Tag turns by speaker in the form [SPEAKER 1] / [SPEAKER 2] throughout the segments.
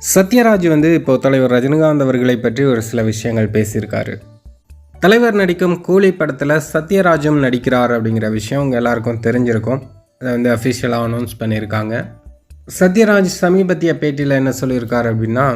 [SPEAKER 1] சத்யராஜ் வந்து இப்போ தலைவர் ரஜினிகாந்த் அவர்களை பற்றி ஒரு சில விஷயங்கள் பேசியிருக்காரு. தலைவர் நடிக்கும் கூலி படத்தில் சத்யராஜும் நடிக்கிறார் அப்படிங்கிற விஷயம் உங்கள் எல்லாருக்கும் தெரிஞ்சிருக்கும். அதை வந்து அஃபிஷியலாக அனௌன்ஸ் பண்ணியிருக்காங்க. சத்யராஜ் சமீபத்திய பேட்டியில் என்ன சொல்லியிருக்காரு அப்படின்னா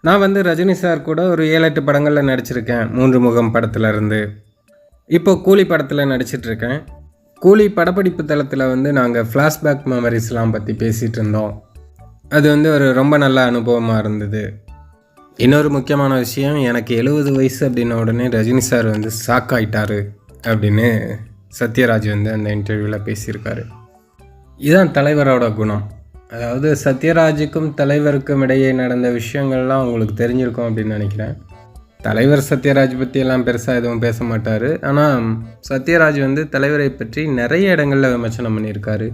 [SPEAKER 1] நான் வந்து ரஜினி சார் கூட ஒரு ஏழு எட்டு படங்களில் நடிச்சிருக்கேன் மூன்று முகம் படத்தில் இருந்து. இப்போ கூலி படத்தில் நடிச்சிட்ருக்கேன் கூலி படப்பிடிப்பு தளத்தில் வந்து நாங்கள் ஃப்ளாஷ்பேக் மெமரிஸ்லாம் பற்றி பேசிகிட்டு இருந்தோம். அது வந்து ஒரு ரொம்ப நல்ல அனுபவமாக இருந்தது. இன்னொரு முக்கியமான விஷயம் எனக்கு எழுபது வயசு அப்படின்ன உடனே ரஜினி சார் வந்து ஷாக் அப்படின்னு சத்யராஜ் வந்து அந்த இன்டர்வியூவில் பேசியிருக்காரு. இதுதான் தலைவரோட குணம். அதாவது சத்யராஜுக்கும் தலைவருக்கும் இடையே நடந்த விஷயங்கள்லாம் உங்களுக்கு தெரிஞ்சிருக்கும் அப்படின்னு நினைக்கிறேன். தலைவர் சத்யராஜ் பற்றியெல்லாம் பெருசாக எதுவும் பேச மாட்டார். ஆனால் சத்யராஜ் வந்து தலைவரை பற்றி நிறைய இடங்களில் விமர்சனம் பண்ணியிருக்காரு.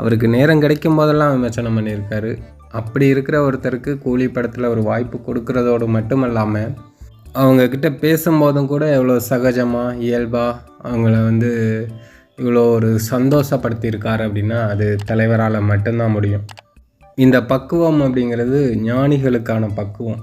[SPEAKER 1] அவருக்கு நேரம் கிடைக்கும் போதெல்லாம் விமர்சனம் பண்ணியிருக்காரு. அப்படி இருக்கிற ஒருத்தருக்கு கூலி படத்தில் ஒரு வாய்ப்பு கொடுக்கறதோடு மட்டும் இல்லாமல் அவங்கக்கிட்ட பேசும்போதும் கூட எவ்வளோ சகஜமாக இயல்பாக அவங்கள வந்து இவ்வளோ ஒரு சந்தோஷப்படுத்தியிருக்காரு அப்படின்னா அது தலைவரால் மட்டும்தான் முடியும். இந்த பக்குவம் அப்படிங்கிறது ஞானிகளுக்கான பக்குவம்.